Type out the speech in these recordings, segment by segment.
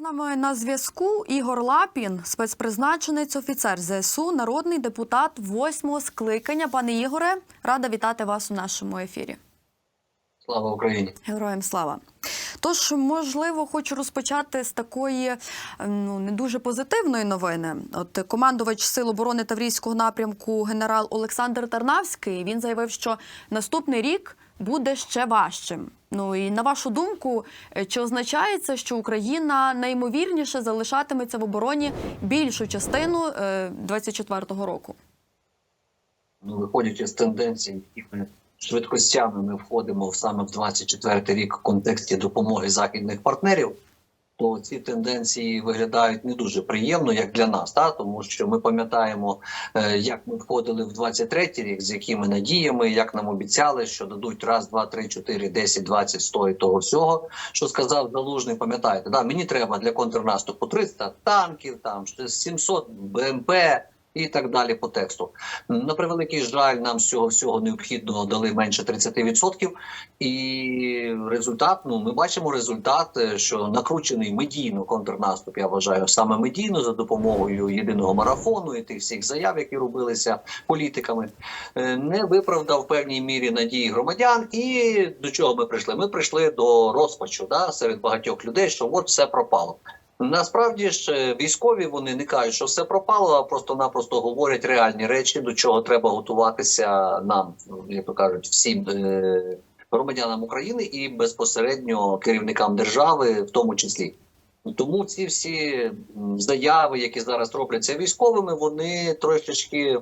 з нами на зв'язку Ігор Лапін, спецпризначенець, офіцер ЗСУ, народний депутат восьмого скликання. Пане Ігоре, рада вітати вас у нашому ефірі. Слава Україні! Героям слава. Тож, можливо, хочу розпочати з такої ну не дуже позитивної новини. От командувач Сил оборони Таврійського напрямку генерал Олександр Тарнавський він заявив, що наступний рік буде ще важчим. Ну і на вашу думку, е, чи означає це, що Україна найімовірніше залишатиметься в обороні більшу частину е, 24-го року? Ну, виходячи з тенденцій, якими швидкостями ми входимо в саме в 24-й рік в контексті допомоги західних партнерів, то ці тенденції виглядають не дуже приємно, як для нас, та тому що ми пам'ятаємо, е, як ми входили в 23-й рік, з якими надіями, як нам обіцяли, що дадуть раз, два, три, чотири, десять, двадцять, сто і того всього, що сказав Залужний. Пам'ятаєте, да, мені треба для контрнаступу 300 танків, там 700 БМП. І так далі по тексту. На превеликий жаль, нам з цього всього необхідно дали менше 30%. І результат, ну ми бачимо результат, е, що накручений медійно контрнаступ, я вважаю, саме медійно за допомогою єдиного марафону і тих всіх заяв, які робилися політиками, е, не виправдав в певній мірі надії громадян. І до чого ми прийшли? Ми прийшли до розпачу да, серед багатьох людей, що от все пропало. Насправді ж е, військові вони не кажуть, що все пропало, а просто-напросто говорять реальні речі, до чого треба готуватися нам, ну, як то кажуть, всім е, громадянам України і безпосередньо керівникам держави, в тому числі. Тому ці всі заяви, які зараз робляться військовими, вони трошечки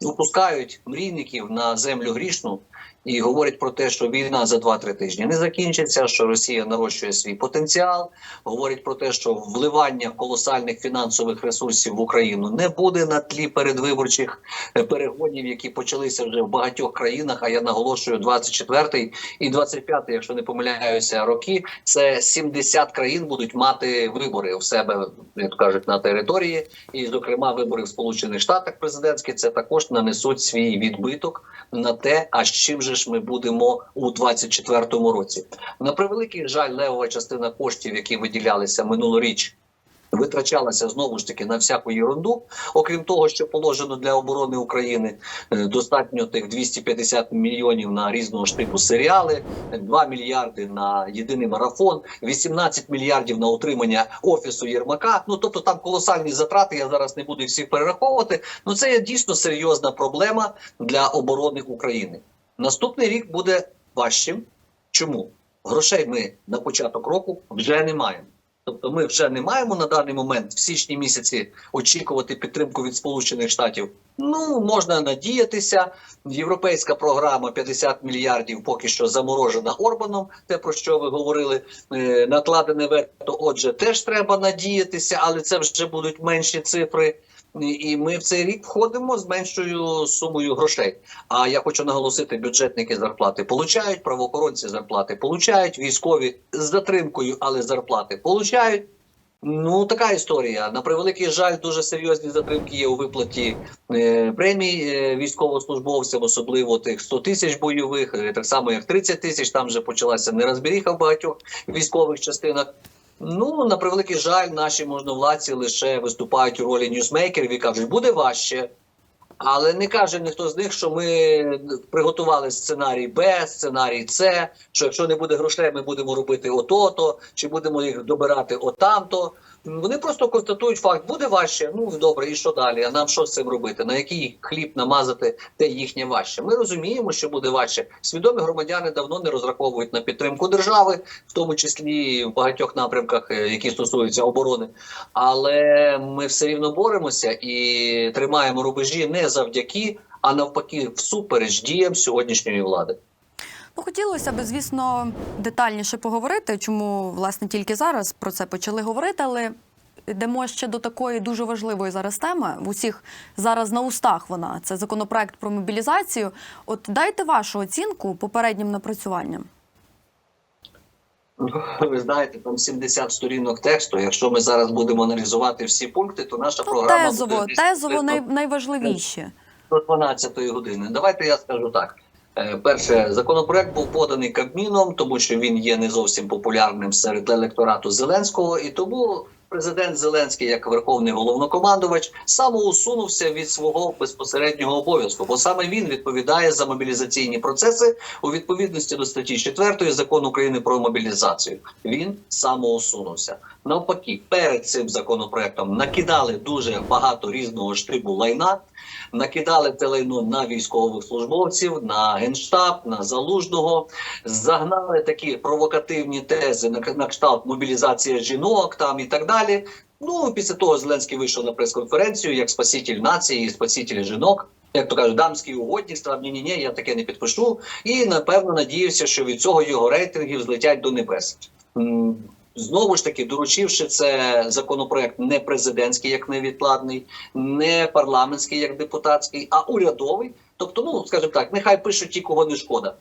випускають мрійників на землю грішну і говорять про те, що війна за 2-3 тижні не закінчиться, що Росія нарощує свій потенціал. Говорять про те, що вливання колосальних фінансових ресурсів в Україну не буде на тлі передвиборчих е, перегонів, які почалися вже в багатьох країнах. А я наголошую, 24-й і 25-й, якщо не помиляюся, роки це 70 країн будуть мати вибори у себе, як кажуть, на території, і зокрема вибори в Сполучених Штатах президентські це також нанесуть свій відбиток на те, а з чим же ж ми будемо у 24-му році. На превеликий жаль, левова частина коштів, які виділялися минулоріч. Витрачалася знову ж таки на всяку єрунду, окрім того, що положено для оборони України е, достатньо тих 250 мільйонів на різного ж типу серіали, 2 мільярди на єдиний марафон, 18 мільярдів на утримання офісу Єрмака. Ну тобто там колосальні затрати. Я зараз не буду всіх перераховувати. Ну це є дійсно серйозна проблема для оборони України. Наступний рік буде важчим. Чому грошей ми на початок року вже не маємо? Тобто, ми вже не маємо на даний момент в січні місяці очікувати підтримку від Сполучених Штатів. Ну можна надіятися. Європейська програма 50 мільярдів поки що заморожена Орбаном. Те про що ви говорили, е, накладене вето. Отже, теж треба надіятися, але це вже будуть менші цифри. І- ми в цей рік входимо з меншою сумою грошей. А я хочу наголосити: бюджетники зарплати получають, правоохоронці зарплати получають, військові з затримкою, але зарплати получають. Ну така історія. На превеликий жаль, дуже серйозні затримки є у виплаті е, премій е, військовослужбовцям, особливо тих 100 тисяч бойових, е, так само як 30 тисяч. Там вже почалася нерозберіха в багатьох військових частинах. Ну на превеликий жаль, наші можновладці лише виступають у ролі ньюсмейкерів і кажуть, буде важче. Але не каже ніхто з них, що ми приготували сценарій Б, сценарій С, що якщо не буде грошей, ми будемо робити ото-то, чи будемо їх добирати отам-то. Вони просто констатують факт, буде важче. Ну добре, і що далі? А нам що з цим робити? На який хліб намазати те їхнє важче? Ми розуміємо, що буде важче. Свідомі громадяни давно не розраховують на підтримку держави, в тому числі в багатьох напрямках, е, які стосуються оборони. Але ми все рівно боремося і тримаємо рубежі не завдяки, а навпаки, всупереч діям сьогоднішньої влади. Ну, хотілося б, звісно, детальніше поговорити, чому власне тільки зараз про це почали говорити, але йдемо ще до такої дуже важливої зараз теми. В усіх зараз на устах вона це законопроект про мобілізацію. От дайте вашу оцінку попереднім напрацюванням. Ви знаєте, там 70 сторінок тексту. Якщо ми зараз будемо аналізувати всі пункти, то наша Ну, програма тезово, буде тезово най, найважливіші. до 12 години. Давайте я скажу так. Е, Перше, законопроект був поданий Кабміном, тому що він є не зовсім популярним серед електорату Зеленського, і тому президент Зеленський, як верховний головнокомандувач, самоусунувся від свого безпосереднього обов'язку, бо саме він відповідає за мобілізаційні процеси у відповідності до статті 4 закону України про мобілізацію. Він самоусунувся. Навпаки, перед цим законопроектом накидали дуже багато різного штибу лайна, накидали лайно на військових службовців, на генштаб, на залужного, загнали такі провокативні тези на, кшталт мобілізація жінок там і так далі. Ну після того Зеленський вийшов на прес-конференцію як спаситель нації, спаситель жінок. Як то кажуть, дамський угодник сказав, ні, ні, ні, я таке не підпишу. І напевно надіявся, що від цього його рейтинги взлетять до небес. Знову ж таки, доручивши це законопроект не президентський, як невідкладний, не парламентський, як депутатський, а урядовий. Тобто, ну скажімо так, нехай пишуть ті, кого не шкода.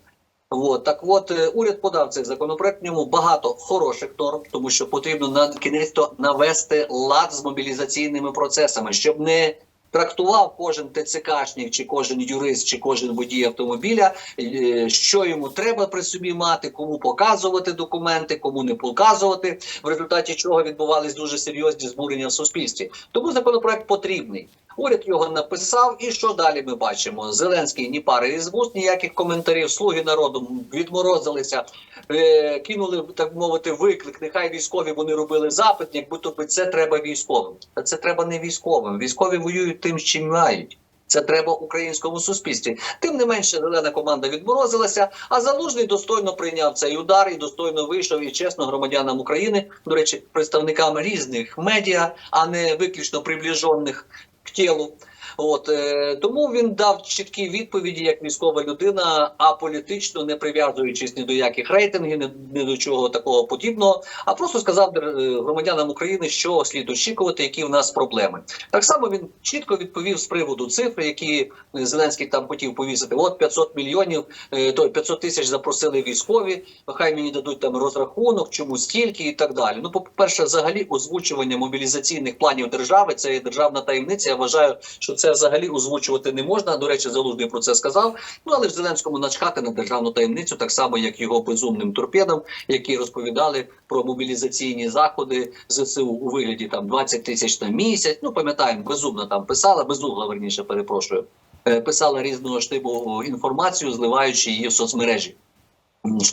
От так, от е, уряд подав цей законопроект. В ньому багато хороших норм, тому що потрібно на кінець навести лад з мобілізаційними процесами, щоб не трактував кожен ТЦКшник, чи кожен юрист, чи кожен водій автомобіля, е, що йому треба при собі мати, кому показувати документи, кому не показувати. В результаті чого відбувались дуже серйозні збурення в суспільстві. Тому законопроект потрібний. Уряд його написав, і що далі ми бачимо? Зеленський ні пари із вуст, ніяких коментарів. Слуги народу відморозилися, е, кинули так мовити виклик. Нехай військові вони робили запит, як будто би це треба військовим. Та це треба не військовим. Військові воюють тим, чим мають. Це треба українському суспільстві. Тим не менше, зелена команда відморозилася, а залужний достойно прийняв цей удар і достойно вийшов і чесно громадянам України, до речі, представникам різних медіа, а не виключно приближених к тілу. От е, тому він дав чіткі відповіді як військова людина, а політично не прив'язуючись ні до яких рейтингів, ні, ні до чого такого подібного, а просто сказав е, громадянам України, що слід очікувати, які в нас проблеми. Так само він чітко відповів з приводу цифр, які Зеленський там хотів повісити. От 500 мільйонів, е, то 500 тисяч запросили військові. Хай мені дадуть там розрахунок, чому стільки і так далі. Ну, по перше, взагалі, озвучування мобілізаційних планів держави це є державна таємниця. Я вважаю, що це взагалі озвучувати не можна. До речі, залужний про це сказав. Ну але ж Зеленському начхати на державну таємницю, так само як його безумним торпедам, які розповідали про мобілізаційні заходи ЗСУ у вигляді там 20 тисяч на місяць. Ну пам'ятаємо, безумно там писала, безугла верніше перепрошую. е, Писала різного штибу інформацію, зливаючи її в соцмережі.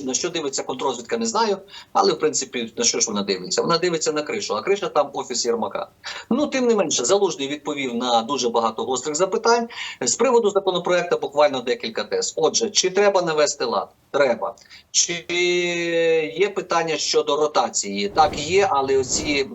На що дивиться контрозвідка, не знаю, але в принципі на що ж вона дивиться? Вона дивиться на кришу, а криша там офіс Єрмака. Ну тим не менше, залужний відповів на дуже багато гострих запитань з приводу законопроекту. Буквально декілька тез. Отже, чи треба навести лад? Треба. Чи є питання щодо ротації? Так, є, але оці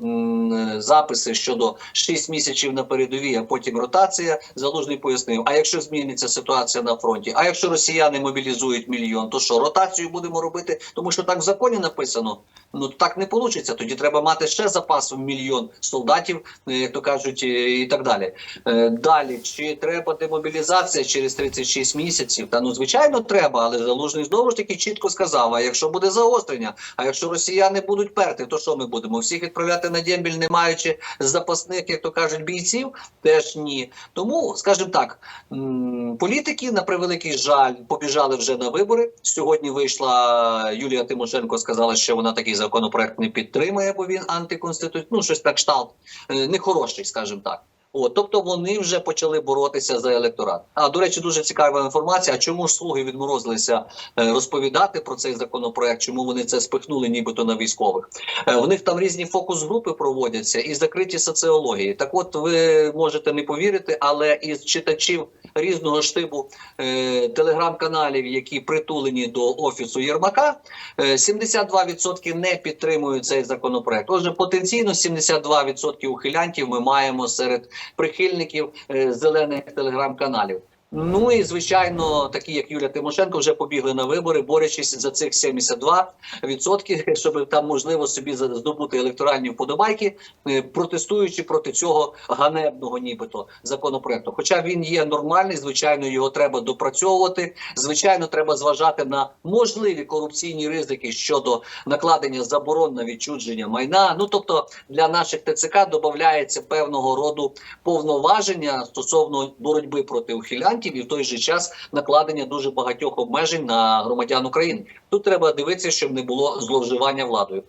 записи щодо 6 місяців на передовій, а потім ротація. Залужний пояснив. А якщо зміниться ситуація на фронті? А якщо росіяни мобілізують мільйон, то що ротацію будемо робити? Тому що так в законі написано. Ну так не вийде. Тоді треба мати ще запас в мільйон солдатів, е, як то кажуть, е, і так далі. Е, Далі чи треба демобілізація через 36 місяців? Та ну звичайно треба, але залужний знову ж таки чітко сказав: а якщо буде загострення, а якщо росіяни будуть перти, то що ми будемо? Всіх відправляти на дембіль, не маючи запасних, як то кажуть, бійців? Теж ні. Тому, скажімо так, політики на превеликий жаль побіжали вже на вибори. Сьогодні вийшла Юлія Тимошенко, сказала, що вона такий законопроект не підтримує, бо він антиконституційний, ну щось так кшталт, е, нехороший, скажімо так. От, тобто вони вже почали боротися за електорат. А до речі, дуже цікава інформація. А чому ж слуги відморозилися е, розповідати про цей законопроект? Чому вони це спихнули, нібито на військових? Е, У них там різні фокус-групи проводяться і закриті соціології. Так, от ви можете не повірити, але із читачів різного штибу е, телеграм-каналів, які притулені до офісу Єрмака, е, 72% не підтримують цей законопроект. Отже, потенційно 72% ухилянтів ми маємо серед прихильників е, зелених телеграм-каналів. Ну і звичайно, такі як Юля Тимошенко вже побігли на вибори, борючись за цих 72%, щоб там можливо собі здобути електоральні вподобайки, е, протестуючи проти цього ганебного, нібито законопроекту. Хоча він є нормальний, звичайно, його треба допрацьовувати. Звичайно, треба зважати на можливі корупційні ризики щодо накладення заборон на відчудження майна. Ну тобто для наших ТЦК додається певного роду повноваження стосовно боротьби проти ухилянтів і в той же час накладення дуже багатьох обмежень на громадян України. Тут треба дивитися, щоб не було зловживання владою.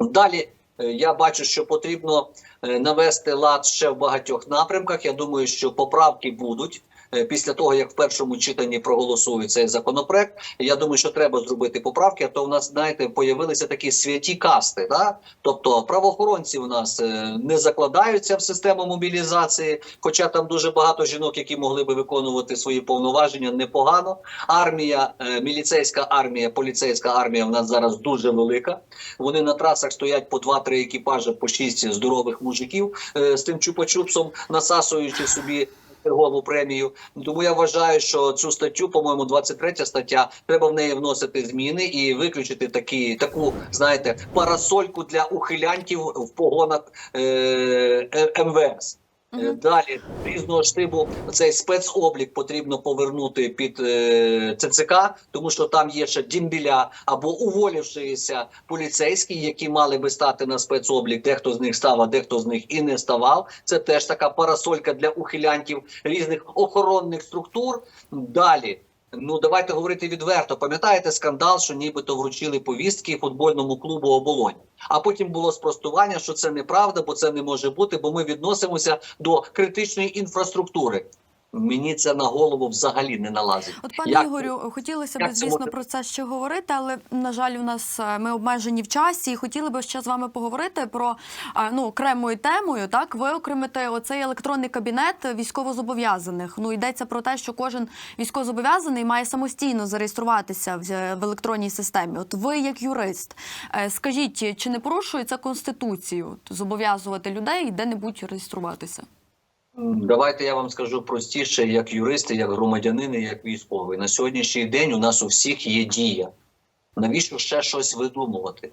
Далі Е, Я бачу, що потрібно е, навести лад ще в багатьох напрямках. Я думаю, що поправки будуть. Е, Після того як в першому читанні проголосують цей законопроект, я думаю, що треба зробити поправки. А то в нас знаєте появилися такі святі касти. Да? Тобто правоохоронці у нас е, не закладаються в систему мобілізації, хоча там дуже багато жінок, які могли би виконувати свої повноваження непогано. Армія, е, міліцейська армія, поліцейська армія в нас зараз дуже велика. Вони на трасах стоять по 2-3 екіпажі, по 6 здорових мужиків з тим чупа-чупсом, насасуючи собі. Чергову премію, тому я вважаю, що цю статтю, по-моєму, 23 стаття, треба в неї вносити зміни і виключити такі таку, знаєте, парасольку для ухилянтів в погонах е, МВС. Е, Далі різного штибу цей спецоблік потрібно повернути під е, ЦЦК, тому що там є ще дімбіля або уволившися поліцейські, які мали би стати на спецоблік. Дехто з них став, а дехто з них і не ставав. Це теж така парасолька для ухилянтів різних охоронних структур. Далі. Ну давайте говорити відверто. Пам'ятаєте скандал, що нібито вручили повістки футбольному клубу оболонь. А потім було спростування, що це неправда, бо це не може бути, бо ми відносимося до критичної інфраструктури. Мені це на голову взагалі не налазить. От пане Як- Ігорю, хотілося б, звісно, може- про це ще говорити, але на жаль, у нас е, ми обмежені в часі. І хотіли би ще з вами поговорити про ну окремою темою. Так, виокремити оцей електронний кабінет військовозобов'язаних. Ну йдеться про те, що кожен військовозобов'язаний має самостійно зареєструватися в, е, електронній системі. От ви, як юрист, е, скажіть, чи не порушує це конституцію зобов'язувати людей де-небудь реєструватися? Давайте я вам скажу простіше, як юристи, як громадянини, як військовий. На сьогоднішній день у нас у всіх є дія. Навіщо ще щось видумувати?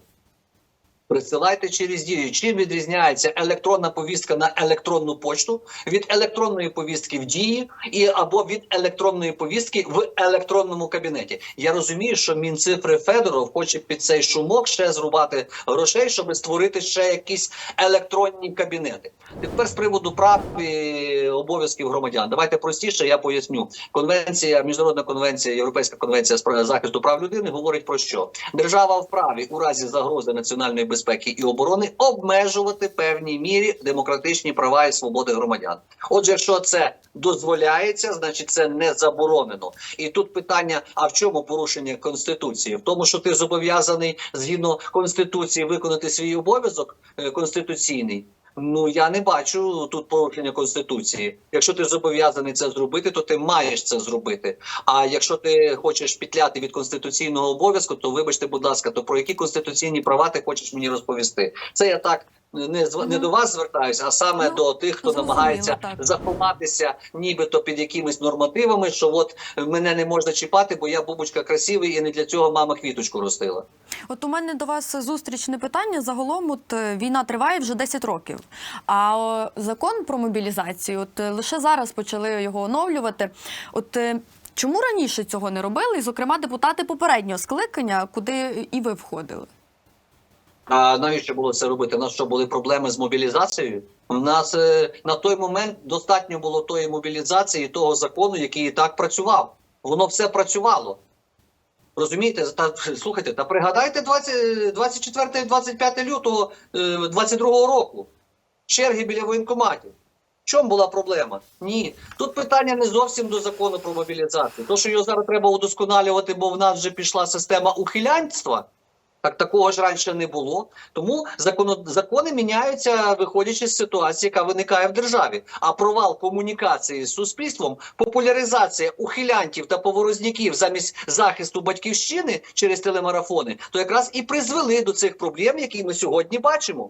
Присилайте через дію. Чим відрізняється електронна повістка на електронну почту від електронної повістки в дії і або від електронної повістки в електронному кабінеті? Я розумію, що мінцифри Федоров хоче під цей шумок ще зрубати грошей, щоб створити ще якісь електронні кабінети. Тепер з приводу прав і обов'язків громадян. Давайте простіше, я поясню. Конвенція, міжнародна конвенція, Європейська конвенція з захисту прав людини говорить про що держава вправі у разі загрози національної безпеки і оборони обмежувати певній мірі демократичні права і свободи громадян. Отже, якщо це дозволяється, значить це не заборонено. І тут питання: а в чому порушення конституції? В тому, що ти зобов'язаний згідно конституції виконати свій обов'язок е, конституційний. Ну я не бачу тут порушення конституції. Якщо ти зобов'язаний це зробити, то ти маєш це зробити. А якщо ти хочеш пітляти від конституційного обов'язку, то вибачте, будь ласка, то про які конституційні права ти хочеш мені розповісти? Це я так не з не до вас звертаюся, а саме Ну, до тих, хто зрозуміло, намагається так. заховатися, нібито під якимись нормативами, що от мене не можна чіпати, бо я бубочка красивий і не для цього мама квіточку ростила. От у мене до вас зустрічне питання. Загалом, от е, війна триває вже 10 років. А закон про мобілізацію, от е, лише зараз почали його оновлювати. От е, чому раніше цього не робили? І, зокрема, депутати попереднього скликання, куди і ви входили? А навіщо було це робити? У нас що були проблеми з мобілізацією? У нас е, на той момент достатньо було тої мобілізації, того закону, який і так працював. Воно все працювало. Розумієте, та слухайте, та пригадайте 24 25 лютого е, 22 року. Черги біля воєнкоматів. В чому була проблема? Ні. Тут питання не зовсім до закону про мобілізацію. То, що його зараз треба удосконалювати, бо в нас вже пішла система ухилянства. Так такого ж раніше не було. Тому закони, закони міняються, виходячи з ситуації, яка виникає в державі. А провал комунікації з суспільством, популяризація ухилянтів та поворозняків замість захисту батьківщини через телемарафони, то якраз і призвели до цих проблем, які ми сьогодні бачимо.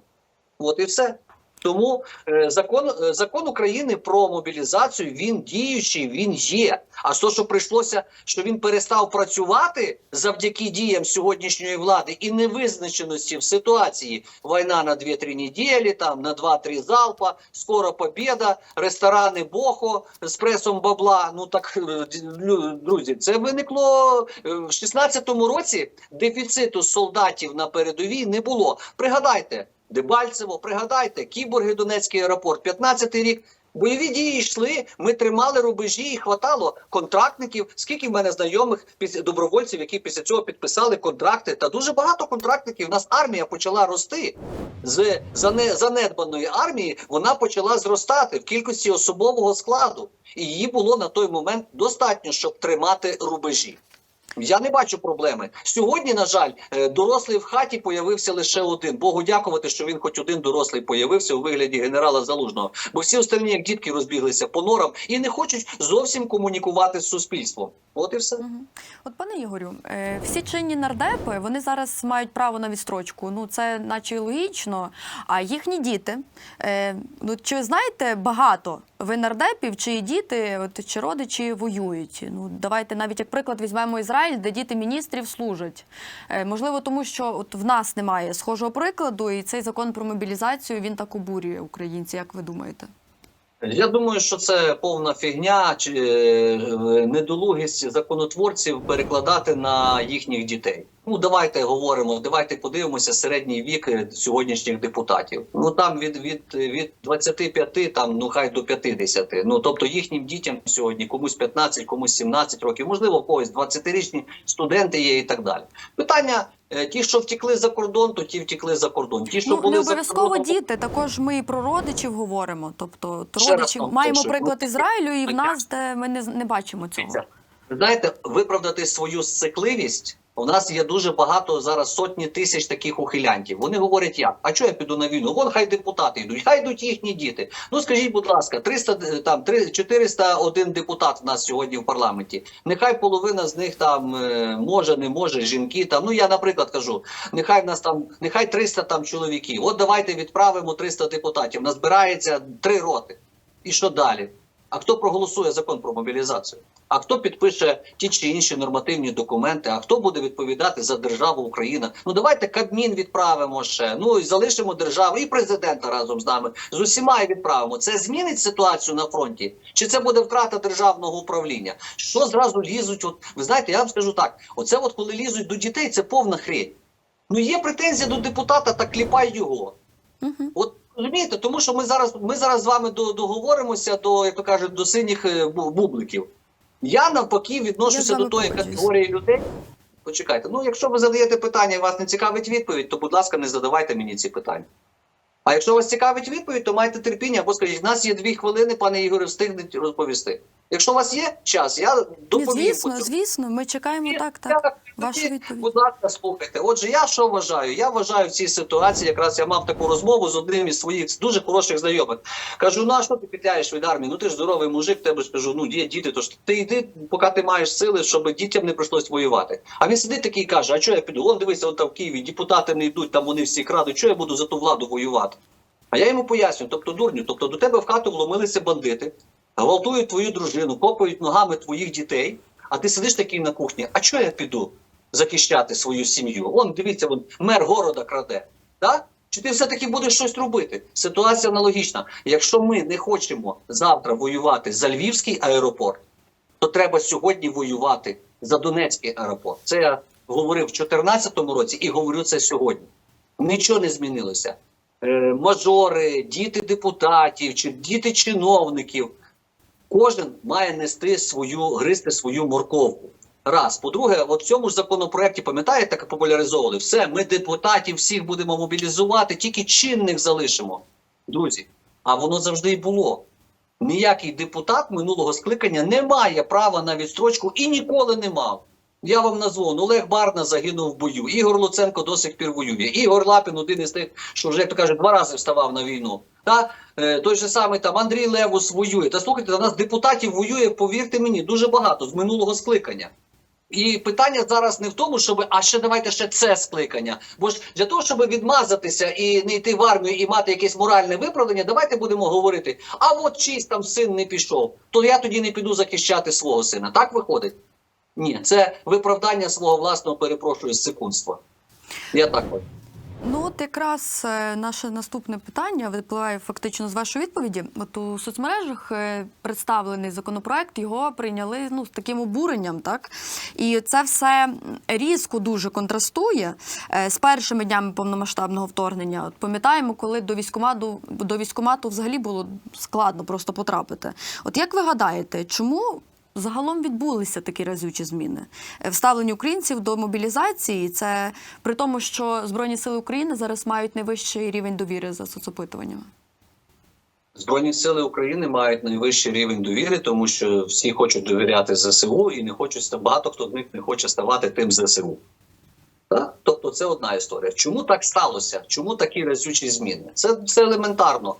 От і все. Тому е, закон, е, закон України про мобілізацію він діючий, він є. А то, що прийшлося, що він перестав працювати завдяки діям сьогоднішньої влади і невизначеності в ситуації. Війна на 2-3 неділі, там на 2-3 залпа, скоро побєда, ресторани Бохо з пресом бабла. Ну так е, друзі, це виникло в 16-му році. Дефіциту солдатів на передовій не було. Пригадайте. Дебальцево, пригадайте, кіборги Донецький аеропорт, 15-й рік Бойові дії йшли, ми тримали рубежі і хватало контрактників. Скільки в мене знайомих добровольців, які після цього підписали контракти, та дуже багато контрактників. У нас армія почала рости з зане- занедбаної армії. Вона почала зростати в кількості особового складу, і її було на той момент достатньо, щоб тримати рубежі. Я не бачу проблеми. Сьогодні, на жаль, е, дорослий в хаті появився лише один. Богу дякувати, що він хоч один дорослий появився у вигляді генерала Залужного. Бо всі остальні, як дітки, розбіглися по норам і не хочуть зовсім комунікувати з суспільством. От і все. От, пане Ігорю, е, всі чинні нардепи вони зараз мають право на відстрочку. Ну це наче логічно. А їхні діти, е, ну чи знаєте багато ви нардепів, чиї діти, от чи родичі воюють? Ну давайте навіть як приклад візьмемо Ізраїль, де діти міністрів служать. Е, можливо, тому що от в нас немає схожого прикладу, і цей закон про мобілізацію він так обурює українців. Як ви думаєте? Я думаю, що це повна фігня чи е, недолугість законотворців перекладати на їхніх дітей. Ну давайте говоримо, давайте подивимося середній вік е, сьогоднішніх депутатів. Ну там від від, від 25, там ну хай до 50. Ну тобто їхнім дітям сьогодні комусь 15, комусь 17 років, можливо, когось 20-річні студенти є і так далі. Питання: ті, що втікли за кордон, то ті втікли за кордон. Ті, що Ну, були не обов'язково кордоном, діти. Також ми і про родичів говоримо. Тобто родичів маємо приклад Ізраїлю, і в нас, де ми не, не бачимо цього. Знаєте, виправдати свою сцикливість. У нас є дуже багато зараз сотні тисяч таких ухилянтів. Вони говорять, як? А чого я піду на війну? Вон хай депутати йдуть, хай йдуть їхні діти. Ну скажіть, будь ласка, 300, е, там 3, 401 депутат в нас сьогодні в парламенті. Нехай половина з них там е, може, не може, жінки там. Ну я, наприклад, кажу, нехай в нас там, нехай 300 там чоловіків. От давайте відправимо 300 депутатів. Назбирається три роти. І що далі? А хто проголосує закон про мобілізацію? А хто підпише ті чи інші нормативні документи? А хто буде відповідати за державу Україна? Ну давайте Кабмін відправимо ще. Ну і залишимо державу і президента разом з нами. З усіма і відправимо. Це змінить ситуацію на фронті? Чи це буде втрата державного управління? Що зразу лізуть? От ви знаєте, я вам скажу так: оце, от коли лізуть до дітей, це повна хрень. Ну є претензія до депутата, так кліпай його. Угу. От розумієте, тому що ми зараз ми зараз з вами до, договоримося до, як то кажуть, до синіх е, бубликів. Я навпаки відношуся до тої категорії людей. Почекайте, ну якщо ви задаєте питання і вас не цікавить відповідь, то будь ласка, не задавайте мені ці питання. А якщо вас цікавить відповідь, то майте терпіння або скажіть, в нас є дві хвилини, пане Ігоре, встигнете розповісти. Якщо у вас є час, я доповім. звісно, по звісно, ми чекаємо Ні, так, так. Ваша відповідь. Будь ласка, слухайте. Отже, я що вважаю? Я вважаю в цій ситуації, якраз я мав таку розмову з одним із своїх дуже хороших знайомих. Кажу: ну а що ти петляєш від армії? Ну ти ж здоровий мужик, тебе ж кажу, ну є діти, то ж ти йди, поки ти маєш сили, щоб дітям не прийшлось воювати. А він сидить такий і каже: А що я піду? Вон дивися, он там в Києві, депутати не йдуть, там вони всі крадуть. Що я буду за ту владу воювати? А я йому пояснюю, тобто дурню, тобто до тебе в хату вломилися бандити, гвалтують твою дружину, копають ногами твоїх дітей, а ти сидиш такий на кухні. А чого я піду захищати свою сім'ю? Он дивіться, вон мер города краде. Так? Чи ти все-таки будеш щось робити? Ситуація аналогічна. Якщо ми не хочемо завтра воювати за Львівський аеропорт, то треба сьогодні воювати за Донецький аеропорт. Це я говорив в 2014 році і говорю це сьогодні. Нічого не змінилося. Е, мажори, діти депутатів чи діти чиновників. Кожен має нести свою, гризти свою морковку. Раз. По-друге, от в цьому ж законопроекті, пам'ятаєте, так популяризовували, все, ми депутатів всіх будемо мобілізувати, тільки чинних залишимо. Друзі, а воно завжди і було. Ніякий депутат минулого скликання не має права на відстрочку і ніколи не мав. Я вам назву ну, Олег Барна загинув в бою. Ігор Луценко до сих пір воює. Ігор Лапін один із тих, що вже як то каже, два рази вставав на війну. Та е, той же самий там Андрій Левус воює. Та слухайте, у нас депутатів воює, повірте мені, дуже багато з минулого скликання. І питання зараз не в тому, щоб а ще давайте ще це скликання. Бо ж для того, щоб відмазатися і не йти в армію і мати якесь моральне виправдання, давайте будемо говорити: а от чийсь там син не пішов, то я тоді не піду захищати свого сина. Так виходить? Ні, це виправдання свого власного перепрошую секундства. Я так бачу. Ну, от якраз е, наше наступне питання випливає фактично з вашої відповіді. От у соцмережах е, представлений законопроект, його прийняли ну, з таким обуренням, так? І це все різко дуже контрастує е, з першими днями повномасштабного вторгнення. От пам'ятаємо, коли до військкомату, до військкомату взагалі було складно просто потрапити. От як ви гадаєте, чому Загалом відбулися такі разючі зміни Е, в ставленні українців до мобілізації. Це при тому, що Збройні сили України зараз мають найвищий рівень довіри за соцопитуваннями. Збройні сили України мають найвищий рівень довіри, тому що всі хочуть довіряти ЗСУ і не хочуть багато хто з них не хоче ставати тим ЗСУ. Так? Тобто це одна історія. Чому так сталося? Чому такі разючі зміни? Це, це елементарно.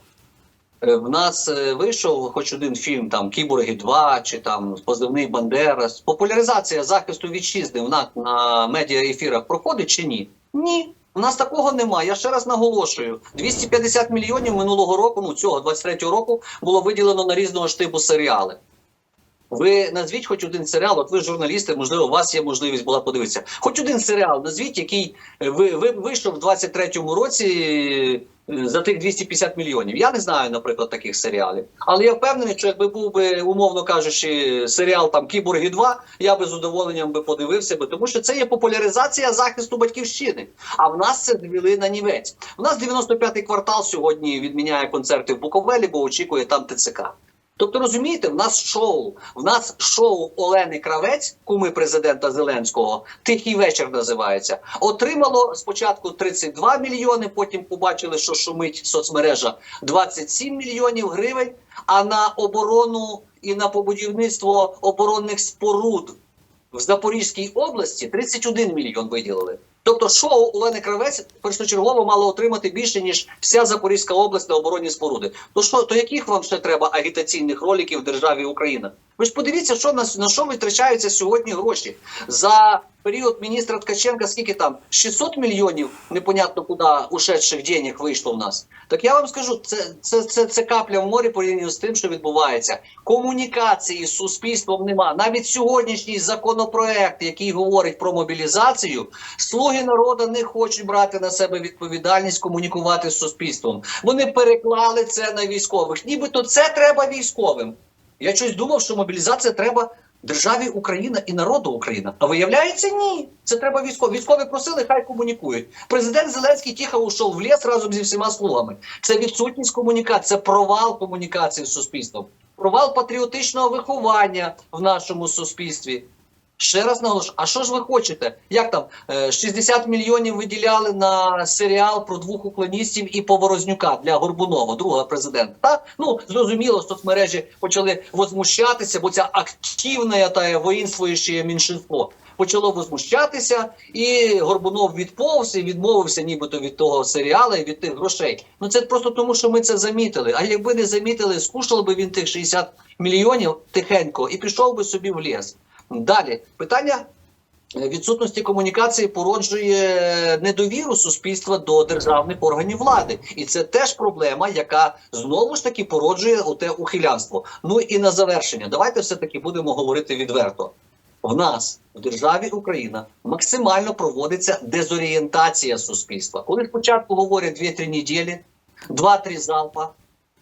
Е, В нас е, вийшов хоч один фільм, там Кіборги 2 чи там позивний Бандера. Популяризація захисту вітчизни в нас на медіаефірах проходить чи ні? Ні. У нас такого немає. Я ще раз наголошую: 250 мільйонів минулого року, ну цього 23-го року, було виділено на різного штибу серіали. Ви назвіть хоч один серіал, от ви журналісти, можливо, у вас є можливість була подивитися. Хоч один серіал назвіть, який е, ви, ви вийшов в 23-му році е, за тих 250 мільйонів. Я не знаю, наприклад, таких серіалів. Але я впевнений, що якби був би, умовно кажучи, серіал там Кіборги 2, я би з задоволенням би подивився би, тому що це є популяризація захисту батьківщини. А в нас це звели на нівець. У нас 95-й квартал сьогодні відміняє концерти в Буковелі, бо очікує там ТЦК. Тобто, розумієте, в нас шоу. В нас шоу Олени Кравець, куми президента Зеленського, тихий вечір називається. Отримало спочатку 32 мільйони, потім побачили, що шумить соцмережа 27 мільйонів гривень. А на оборону і на побудівництво оборонних споруд в Запорізькій області 31 мільйон виділили. Тобто, шоу Олени Кравець першочергово мало отримати більше ніж вся Запорізька область на оборонні споруди. То що то яких вам ще треба агітаційних роликів в державі Україна? Ви ж подивіться, що на, на що витрачаються сьогодні гроші за період міністра Ткаченка. Скільки там 600 мільйонів непонятно куди ушедших денег вийшло в нас. Так я вам скажу, це, це, це, це капля в морі порівняно з тим, що відбувається. Комунікації з суспільством нема. Навіть сьогоднішній законопроект, який говорить про мобілізацію, слуги народу не хочуть брати на себе відповідальність комунікувати з суспільством. Вони переклали це на військових. Нібито це треба військовим. Я щось думав, що мобілізація треба державі Україна і народу Україна. А виявляється, ні. Це треба військові. Військові просили, хай комунікують. Президент Зеленський тихо ушов в ліс разом зі всіма слугами. Це відсутність комунікації, це провал комунікації з суспільством, провал патріотичного виховання в нашому суспільстві. Ще раз наголошую, а що ж ви хочете? Як там е, 60 мільйонів виділяли на серіал про двох уклоністів і Поворознюка для Горбунова, другого президента? Та ну зрозуміло, соцмережі почали возмущатися, бо ця активне та воїнствуюче меншинство почало возмущатися, і Горбунов відповз і відмовився, нібито від того серіалу і від тих грошей. Ну це просто тому, що ми це замітили. А якби не замітили, скушав би він тих 60 мільйонів тихенько і пішов би собі в ліс. Далі питання відсутності комунікації породжує недовіру суспільства до державних органів влади, і це теж проблема, яка знову ж таки породжує оте ухилянство. Ну і на завершення, давайте все таки будемо говорити відверто. В нас в державі Україна максимально проводиться дезорієнтація суспільства. Коли спочатку говорять 2-3 неділі, 2-3 залпа.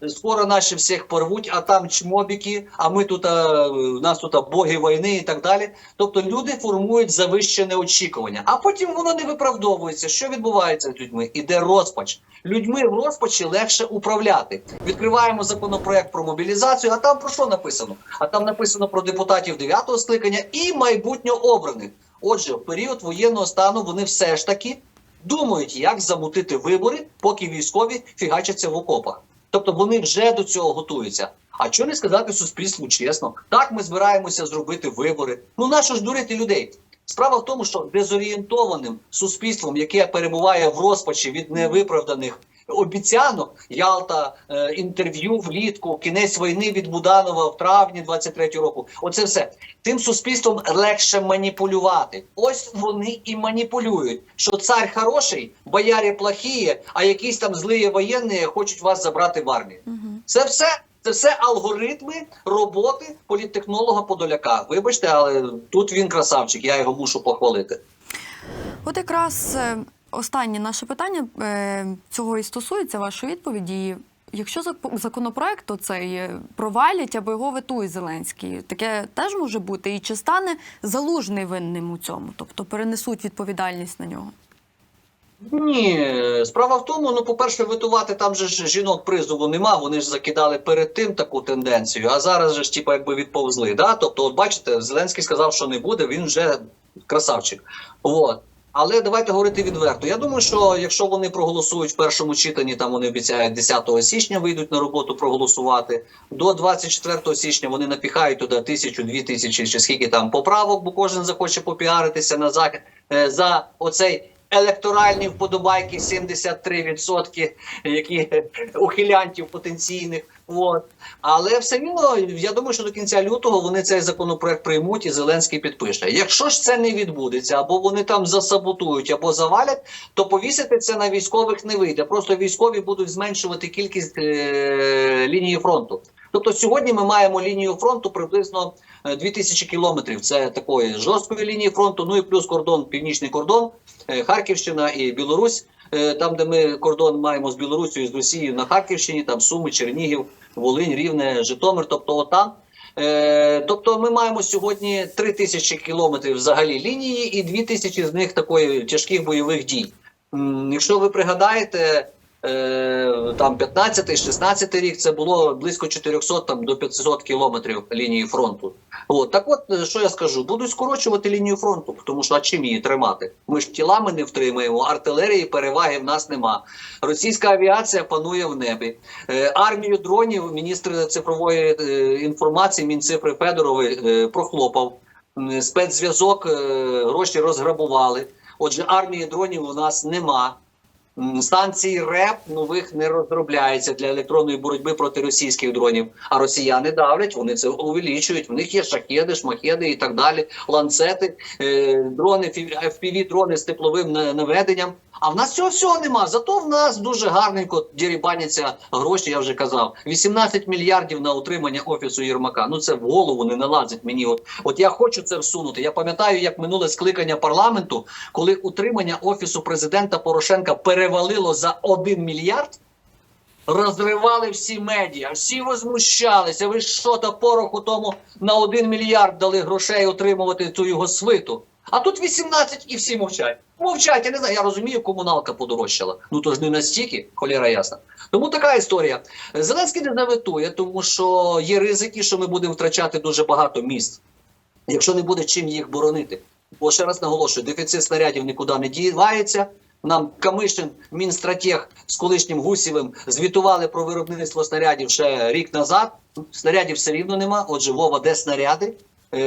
Скоро наші всіх порвуть, а там чмобіки, а ми тут а, у нас тут а, боги війни і так далі. Тобто люди формують завищене очікування, а потім воно не виправдовується. Що відбувається з людьми? Іде розпач. Людьми в розпачі легше управляти. Відкриваємо законопроект про мобілізацію. А там про що написано? А там написано про депутатів 9-го скликання і майбутньо обраних. Отже, в період воєнного стану вони все ж таки думають, як замутити вибори, поки військові фігачаться в окопах. Тобто вони вже до цього готуються. А що не сказати суспільству чесно? Так ми збираємося зробити вибори. Ну нащо ж дурити людей? Справа в тому, що дезорієнтованим суспільством, яке перебуває в розпачі від невиправданих обіцянок, Ялта, е, інтерв'ю влітку, кінець війни від Буданова в травні 23 року. Оце все тим суспільством легше маніпулювати. Ось вони і маніпулюють, що цар хороший, боярі плохіє, а якісь там злі воєнні хочуть вас забрати в армію. Це все. Це все алгоритми роботи політтехнолога Подоляка. Вибачте, але тут він красавчик, я його мушу похвалити. От якраз е, Останнє наше питання е, цього і стосується вашої відповіді. Якщо законопроект оцей е, провалять або його ветує Зеленський, таке теж може бути. І чи стане залужний винним у цьому? Тобто перенесуть відповідальність на нього? Ні, справа в тому, ну, по-перше, витувати там же ж жінок призову нема. Вони ж закидали перед тим таку тенденцію, а зараз же ж типа якби відповзли. Да? Тобто, от бачите, Зеленський сказав, що не буде, він вже красавчик. От. Але давайте говорити відверто. Я думаю, що якщо вони проголосують в першому читанні, там вони обіцяють 10 січня вийдуть на роботу проголосувати. До 24 січня вони напіхають туди тисячу, дві тисячі чи скільки там поправок, бо кожен захоче попіаритися на захід е, за оцей електоральні вподобайки 73%, які е, ухилянтів потенційних. От. Але все рівно, я думаю, що до кінця лютого вони цей законопроект приймуть і Зеленський підпише. Якщо ж це не відбудеться, або вони там засаботують, або завалять, то повісити це на військових не вийде. Просто військові будуть зменшувати кількість е- лінії фронту. Тобто сьогодні ми маємо лінію фронту приблизно е, 2000 кілометрів. Це такої жорсткої лінії фронту. Ну і плюс кордон, північний кордон, е, Харківщина і Білорусь. Е, Там, де ми кордон маємо з Білорусією, з Росією на Харківщині, там Суми, Чернігів, Волинь, Рівне, Житомир. Тобто, отам. Е, тобто, ми маємо сьогодні 3 тисячі кілометрів взагалі лінії, і 2 тисячі з них такої тяжких бойових дій. Якщо ви пригадаєте, е, там 15-16 рік це було близько 400 там, до 500 кілометрів лінії фронту. От так, от е, що я скажу, будуть скорочувати лінію фронту, тому що а чим її тримати? Ми ж тілами не втримаємо, артилерії переваги в нас нема. Російська авіація панує в небі. Е, армію дронів міністр цифрової е, інформації Мінцифри Федоровий е, прохлопав. Спецзв'язок е, гроші розграбували. Отже, армії дронів у нас нема. Станції РЕП нових не розробляється для електронної боротьби проти російських дронів. А росіяни давлять, вони це увеличують. В них є шахеди, шмахеди і так далі, ланцети, е, дрони, fpv дрони з тепловим на- наведенням. А в нас цього всього нема. Зато в нас дуже гарненько дірібаняться гроші. Я вже казав. 18 мільярдів на утримання офісу Єрмака. Ну це в голову не налазить мені. От, от я хочу це всунути. Я пам'ятаю, як минуле скликання парламенту, коли утримання офісу президента Порошенка перевалило за 1 мільярд. Розривали всі медіа, всі возмущалися. Ви що та пороху тому на 1 мільярд дали грошей отримувати цю його свиту. А тут 18 і всі мовчать. Мовчать, я не знаю. Я розумію, комуналка подорожчала. Ну то ж не настільки, холєра ясна. Тому така історія. Зеленський не заветує, тому що є ризики, що ми будемо втрачати дуже багато міст, якщо не буде чим їх боронити. Бо ще раз наголошую, дефіцит снарядів нікуди не дівається. Нам Камишин, Мінстратег з колишнім Гусєвим звітували про виробництво снарядів ще рік назад. Снарядів все рівно нема. Отже, Вова, де снаряди? Е,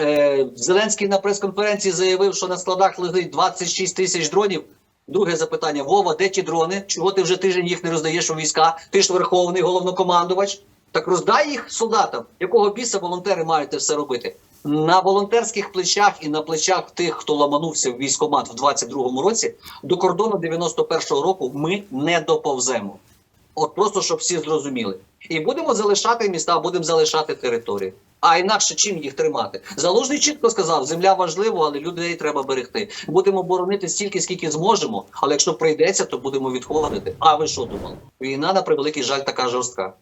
е, Зеленський на прес-конференції заявив, що на складах лежить 26 тисяч дронів. Друге запитання: Вова, де ті дрони? Чого ти вже тиждень їх не роздаєш у війська? Ти ж верховний головнокомандувач. Так роздай їх солдатам. Якого біса волонтери мають це все робити? На волонтерських плечах і на плечах тих, хто ламанувся в військкомат в 22-му році, до кордону 91-го року ми не доповземо. От просто щоб всі зрозуміли. І будемо залишати міста, будемо залишати території. А інакше чим їх тримати? Залужний чітко сказав: земля важлива, але людей треба берегти. Будемо боронити стільки, скільки зможемо. Але якщо прийдеться, то будемо відходити. А ви що думали? Війна на превеликий жаль така жорстка.